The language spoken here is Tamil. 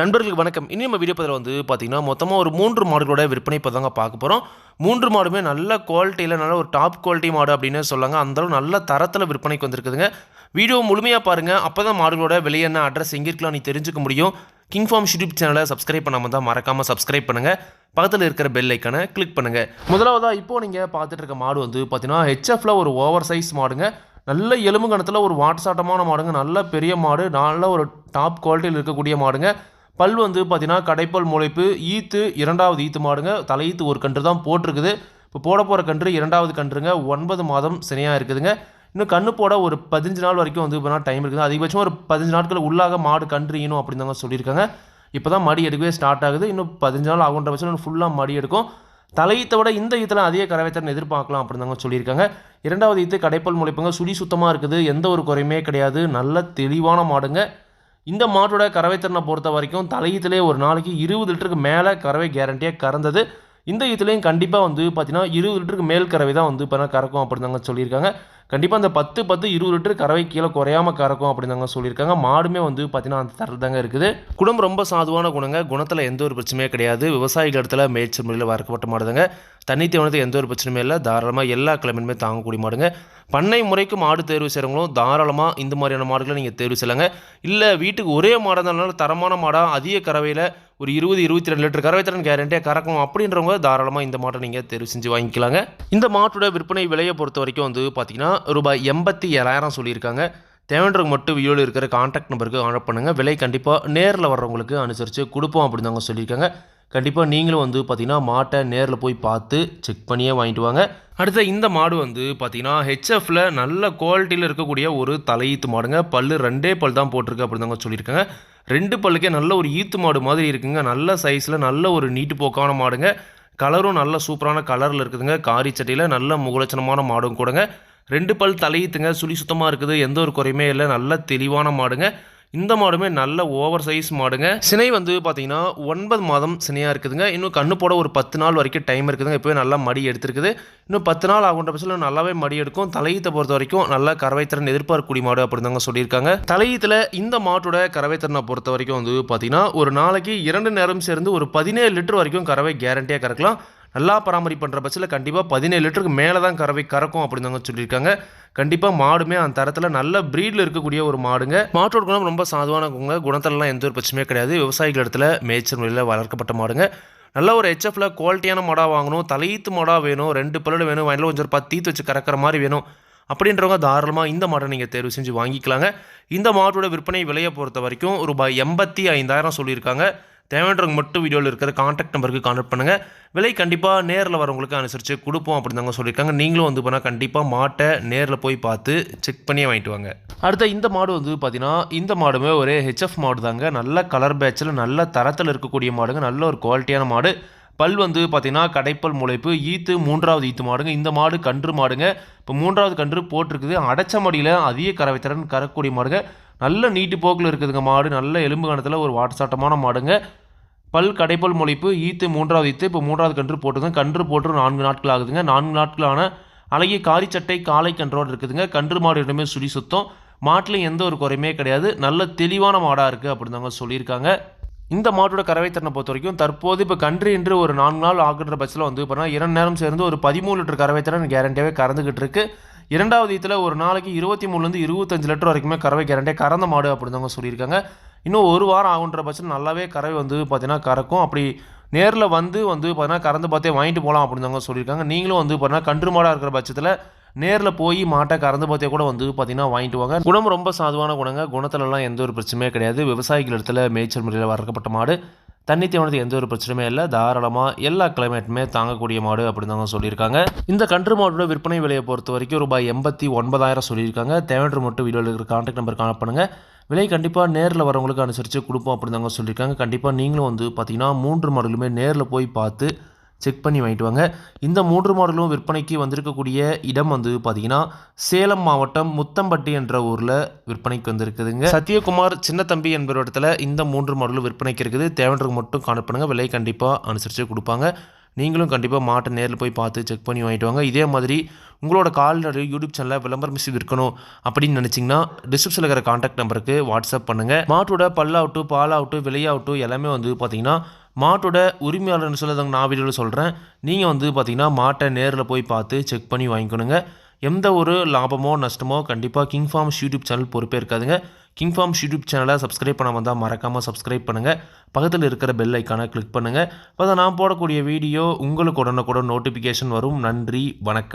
நண்பர்களுக்கு வணக்கம். இனி நம்ம வீடியோ பதில் வந்து பார்த்தீங்கன்னா மொத்தமாக ஒரு மூன்று மாடுகளோட விற்பனை இப்போ தாங்க பார்க்க போகிறோம் மூன்று மாடுமே நல்ல குவாலிட்டியில் நல்ல ஒரு டாப் குவாலிட்டி மாடு அப்படின்னு சொல்லாங்க. அந்தளவு நல்ல தரத்தில் விற்பனைக்கு வந்திருக்குதுங்க. வீடியோ முழுமையாக பாருங்கள் அப்போ தான் மாடுகளோட விலை என்ன அட்ரஸ் எங்கே இருக்கலாம் நீ தெரிஞ்சுக்க முடியும். கிங் ஃபார்ம் யூடியூப் சேனலை சப்ஸ்கிரைப் பண்ணாமல் தான் மறக்காமல் சப்ஸ்கிரைப் பண்ணுங்கள் பக்கத்தில் இருக்கிற பெல் ஐக்கனை கிளிக் பண்ணுங்கள் முதலாவதாக இப்போ நீங்கள் பார்த்துட்டு இருக்க மாடு வந்து பார்த்தீங்கன்னா ஹெச்எஃப்ல ஒரு ஓவர் சைஸ் மாடுங்க. நல்ல எலும்பு கணத்தில் ஒரு வாட்டசாட்டமான மாடுங்க. நல்ல பெரிய மாடு நல்ல ஒரு டாப் குவாலிட்டியில் இருக்கக்கூடிய மாடுங்க. பல் வந்து பார்த்தீங்கன்னா கடைப்பல் முளைப்பு ஈத்து இரண்டாவது ஈத்து மாடுங்க. தலையீத்து ஒரு கன்று தான் போட்டிருக்குது. இப்போ போட போகிற கன்று இரண்டாவது கன்றுங்க. ஒன்பது மாதம் சினையாக இருக்குதுங்க. இன்னும் கண்ணு போட ஒரு பதினஞ்சு நாள் வரைக்கும் வந்து இப்போ டைம் இருக்குது. அதிகபட்சம் ஒரு பதினஞ்சு நாட்கள் உள்ளாக மாடு கன்று ஈனும் அப்படின்னு தாங்க சொல்லியிருக்காங்க. இப்போ தான் மடி எடுக்கவே ஸ்டார்ட் ஆகுது. இன்னும் பதினஞ்சு நாள் ஆகுன்ற பட்சம் ஃபுல்லாக மடி எடுக்கும். தலையீத்தை விட இந்த ஈத்தில் அதிக கறவைத்திறன் எதிர்பார்க்கலாம் அப்படின்னு தாங்க சொல்லியிருக்காங்க. இரண்டாவது ஈத்து கடைப்பல் முளைப்புங்க. சுழி சுத்தமாக இருக்குது. எந்த ஒரு குறையுமே கிடையாது. நல்ல தெளிவான மாடுங்க. இந்த மாட்டோட திறனை பொறுத்த வரைக்கும் தலையீத்திலே ஒரு நாளைக்கு இருபது லிட்டருக்கு மேலே கறவை கேரண்டியாக கறந்தது. இந்த இதுலேயும் கண்டிப்பாக வந்து பார்த்தீங்கன்னா இருபது லிட்டருக்கு மேல் கறவை தான் வந்து இப்போ கறக்கும் அப்படின்னு தாங்க சொல்லியிருக்காங்க. கண்டிப்பாக அந்த பத்து பத்து இருபது லிட்டர் கறவை கீழே குறையாம கறக்கும் அப்படின்னு தாங்க சொல்லியிருக்காங்க. மாடுமே வந்து பார்த்தீங்கன்னா அந்த தரத்தில் தாங்க இருக்குது. குடும்பம் ரொம்ப சாதுவான குணங்க குணத்தில் எந்த ஒரு பிரச்சனையே கிடையாது. விவசாயிகள் இடத்துல மேய்ச்சல் முறையில் வறுக்கப்பட்ட மாடுதாங்க. தண்ணி தேவனத்துக்கு எந்த ஒரு பிரச்சனையுமே இல்லை. தாராளமாக எல்லா கிழமையுமே தாங்கக்கூடிய மாடுங்க. பண்ணை முறைக்கு மாடு தேர்வு செய்கிறவங்களும் தாராளமாக இந்த மாதிரியான மாடுகளை நீங்கள் தேர்வு செய்யலாங்க. இல்லை வீட்டுக்கு ஒரே மாடாக இருந்தாலும் தரமான மாடாக அதிக கறவையில் ஒரு இருபது இருபத்தி ரெண்டு லிட்டர் கறவை திறன் கேரண்டியாக கறக்கும் அப்படின்றவங்க தாராளமாக இந்த மாட்டை நீங்கள் தேர்வு செஞ்சு வாங்கிக்கலாங்க. இந்த மாட்டோட விற்பனை விலையை பொறுத்த வரைக்கும் வந்து பார்த்தீங்கன்னா ரூபாய் எண்பத்தி ஏழாயிரம் சொல்லியிருக்காங்க. தேவைன்றவங்க மட்டும் வீடியோவில் இருக்கிற கான்டாக்ட் நம்பருக்கு ஆர்டர் பண்ணுங்கள் விலை கண்டிப்பாக நேரில் வர்றவங்களுக்கு அனுசரித்து கொடுப்போம் அப்படின்னு தாங்க சொல்லியிருக்காங்க. கண்டிப்பாக நீங்களும் வந்து பார்த்தீங்கன்னா மாட்டை நேரில் போய் பார்த்து செக் பண்ணியே வாங்கிட்டு வாங்க. அடுத்த இந்த மாடு வந்து பார்த்தீங்கன்னா ஹெச்எஃப்ல நல்ல குவாலிட்டியில் இருக்கக்கூடிய ஒரு தலையீத்து மாடுங்க. பல்லு ரெண்டே பல் தான் போட்டிருக்கு அப்படிதாங்க சொல்லியிருக்காங்க. ரெண்டு பல்லுக்கே நல்ல ஒரு ஈத்து மாடு மாதிரி இருக்குங்க. நல்ல சைஸில் நல்ல ஒரு நீட்டு போக்கான மாடுங்க. கலரும் நல்ல சூப்பரான கலரில் இருக்குதுங்க. காரி சட்டியில் நல்ல முகலட்சணமான மாடும் கூடங்க. ரெண்டு பல் தலையீத்துங்க. சுழி சுத்தமாக இருக்குது. எந்த ஒரு குறையுமே இல்லை. நல்ல தெளிவான மாடுங்க. இந்த மாடுமே நல்ல ஓவர் சைஸ் மாடுங்க. சினை வந்து பார்த்தீங்கன்னா ஒன்பது மாதம் சினையாக இருக்குதுங்க. இன்னும் கண்ணு போட ஒரு பத்து நாள் வரைக்கும் டைம் இருக்குதுங்க. இப்போவே நல்லா மடி எடுத்திருக்குது. இன்னும் பத்து நாள் ஆகுன்ற பட்சத்தில் நல்லாவே மடி எடுக்கும். தலையீத்தை பொறுத்த வரைக்கும் நல்லா கறவைத்திறன் எதிர்பார்க்கக்கூடிய மாடு அப்படின்னு சொல்லியிருக்காங்க. தலையீத்தில் இந்த மாட்டோட கறவைத்திறனை பொறுத்த வரைக்கும் வந்து பார்த்தீங்கன்னா ஒரு நாளைக்கு இரண்டு நேரம் சேர்ந்து ஒரு பதினேழு லிட்டர் வரைக்கும் கறவை கேரண்டியாக கறக்கலாம். நல்லா பராமரிப்பு பண்ணுற பட்சத்தில் கண்டிப்பாக பதினேழு லிட்டருக்கு மேலே தான் கறவை கறக்கும் அப்படின்னு தாங்க சொல்லியிருக்காங்க. கண்டிப்பாக மாடுமே அந்த தரத்தில் நல்ல ப்ரீடில் இருக்கக்கூடிய ஒரு மாடுங்க. மாட்டோட குணம் ரொம்ப சாதுவான குணங்க குணத்திலலாம் எந்த ஒரு பிரச்சனையும் கிடையாது. விவசாயிகள் இடத்துல மேய்ச்சல் முறையில் வளர்க்கப்பட்ட மாடுங்க. நல்ல ஒரு ஹெச்எஃப்ல குவாலிட்டியான மாடாக வாங்கணும். தலையீத்து மாடாக வேணும். ரெண்டு பல்லு வேணும். வயலில் கொஞ்சம் ஒரு பத்து வச்சு கறக்கிற மாதிரி வேணும். அப்படின்றவங்க தாராளமாக இந்த மாடை நீங்கள் தேர்வு செஞ்சு வாங்கிக்கலாங்க. இந்த மாட்டோட விற்பனை விலையை பொறுத்த வரைக்கும் ரூபாய் எண்பத்தி ஐந்தாயிரம் சொல்லியிருக்காங்க. தேவைன்றவங்க மட்டும் வீடியோவில் இருக்கிற காண்டாக்ட் நம்பருக்கு கான்டாக்ட் பண்ணுங்கள் விலை கண்டிப்பாக நேரில் வரவங்களுக்கு அனுசரித்து கொடுப்போம் அப்படின்னு தாங்க சொல்லியிருக்காங்க. நீங்களும் வந்து பண்ணால் கண்டிப்பாக மாட்டை நேரில் போய் பார்த்து செக் பண்ணியே வாங்கிட்டு வாங்க. அடுத்த இந்த மாடு வந்து பார்த்தீங்கன்னா இந்த மாடுமே ஒரு ஹெச்எஃப் மாடு தாங்க நல்ல கலர் பேட்சில் நல்ல தரத்தில் இருக்கக்கூடிய மாடுங்க. நல்ல ஒரு குவாலிட்டியான மாடு. பல் வந்து பார்த்தீங்கன்னா கடைப்பல் முளைப்பு ஈத்து மூன்றாவது ஈத்து மாடுங்க. இந்த மாடு கன்று மாடுங்க. இப்போ மூன்றாவது கன்று போட்டிருக்குது. அடைச்ச மடியில் அதிக கறவைத்திறன் கறக்கூடிய மாடுங்க. நல்ல நீட்டு போக்கில் இருக்குதுங்க மாடு. நல்ல எலும்பு கணத்தில் ஒரு வாட்டசாட்டமான மாடுங்க. பல் கடைப்பல் முளைப்பு ஈத்து மூன்றாவது ஈத்து இப்போ மூன்றாவது கன்று போட்டுங்க கன்று போட்டு நான்கு நாட்கள் ஆகுதுங்க நான்கு நாட்களான அழகிய காரிச்சட்டை காலை கன்றோடு இருக்குதுங்க. கன்று மாடு இடமே சுழி சுத்தம். மாட்டில் எந்த ஒரு குறையுமே கிடையாது. நல்ல தெளிவான மாடாக இருக்குது அப்படின்னு தாங்க சொல்லியிருக்காங்க. இந்த மாட்டோட கறவைத்திறனை பொறுத்த வரைக்கும் தற்போது இப்போ கன்று என்று ஒரு நான்கு நாள் ஆகுன்ற பட்சத்தில் வந்து பார்த்தீங்கன்னா இரண்டு நேரம் சேர்ந்து ஒரு பதிமூணு லிட்டர் கறவைத்திறன் கேரண்டியாகவே கறந்துக்கிட்டு இருக்கு. இரண்டாவது இதில் ஒரு நாளைக்கு இருபத்தி மூணுலேருந்து இருபத்தஞ்சு லிட்டர் வரைக்குமே கறவை கேரண்டியாக கறந்த மாடு அப்படின்னு தாங்க சொல்லியிருக்காங்க. இன்னும் ஒரு வாரம் ஆகுன்ற பட்சம் நல்லாவே கறவை வந்து பார்த்தீங்கன்னா கறக்கும். அப்படி நேரில் வந்து வந்து பார்த்தீங்கன்னா கறந்து பார்த்தே வாங்கிட்டு போகலாம் அப்படின்னு தாங்க சொல்லியிருக்காங்க. நீங்களும் வந்து பார்த்தீங்கன்னா கன்று மாடாக இருக்கிற பட்சத்தில் நேரில் போய் மாட்டை கறந்து பார்த்தே கூட வந்து பார்த்தீங்கன்னா வாங்கிட்டு வாங்க. குணம் ரொம்ப சாதுவான குணங்க. குணத்துலலாம் எந்த ஒரு பிரச்சனையுமே கிடையாது. விவசாயிகள் இடத்துல மேய்ச்சல் முறையில் வளர்க்கப்பட்ட மாடு. தண்ணி தேவனது எந்த ஒரு பிரச்சனையுமே இல்லை. தாராளமாக எல்லா கிளைமேட்டுமே தாங்கக்கூடிய மாடு அப்படின்னு தாங்க சொல்லியிருக்காங்க. இந்த கன்று மாடோட விற்பனை விலையை பொறுத்த வரைக்கும் ரூபாய் எண்பத்தி ஒன்பதாயிரம் சொல்லியிருக்காங்க. தேவையான மட்டும் வீடியோவில் இருக்கிற கான்டாக்ட் நம்பர் கான்டாக்ட் பண்ணுங்கள் விலை கண்டிப்பாக நேரில் வரவங்களுக்கு அனுசரித்து கொடுப்போம் அப்படிதாங்க சொல்லியிருக்காங்க. கண்டிப்பாக நீங்களும் வந்து பார்த்தீங்கன்னா மூன்று மாடலுமே நேரில் போய் பார்த்து செக் பண்ணி வாங்கிட்டு வாங்க. இந்த மூன்று மாடலும் விற்பனைக்கு வந்திருக்கக்கூடிய இடம் வந்து பார்த்தீங்கன்னா சேலம் மாவட்டம் முத்தம்பட்டி என்ற ஊரில் விற்பனைக்கு வந்திருக்குதுங்க. சத்யகுமார் சின்னத்தம்பி என்பவர் இடத்துல இந்த மூன்று மாடலும் விற்பனைக்கு இருக்குது. தேவைன்றவங்க மட்டும் காண பண்ணுங்கள் விலை கண்டிப்பாக அனுசரித்து கொடுப்பாங்க. நீங்களும் கண்டிப்பாக மாட்டை நேரில் போய் பார்த்து செக் பண்ணி வாங்கிட்டு வாங்க. இதே மாதிரி உங்களோட கால்நடை யூடியூப் சேனலில் விளம்பரம் மிஸ் விற்கணும் அப்படின்னு நினச்சிங்கன்னா டிஸ்கிரிப்ஷனில் இருக்கிற காண்டாக்ட் நம்பருக்கு வாட்ஸ்அப் பண்ணுங்கள் மாட்டோட பல்லாகட்டும் பாலாகட்டும் விலையாகட்டும் எல்லாமே வந்து பார்த்தீங்கன்னா மாட்டோட உரிமையாளர்னு சொல்லதாங்க நான் வீடியோவில் சொல்கிறேன் நீங்கள் வந்து பார்த்தீங்கன்னா மாட்டை நேரில் போய் பார்த்து செக் பண்ணி வாங்கிக்கணுங்க. எந்த ஒரு லாபமோ நஷ்டமோ கண்டிப்பாக கிங் ஃபார்ம்ஸ் யூடியூப் சேனல் பொறுப்பே இருக்காதுங்க. கிங் ஃபார்ம்ஸ் யூடியூப் சேனலை சப்ஸ்கிரைப் பண்ண வந்தால் மறக்காமல் சப்ஸ்கிரைப் பண்ணுங்கள் பக்கத்தில் இருக்கிற பெல் ஐக்கானை கிளிக் பண்ணுங்கள் அப்போ நான் போடக்கூடிய வீடியோ உங்களுக்கு உடனுக்குடன் நோட்டிஃபிகேஷன் வரும். நன்றி வணக்கம்.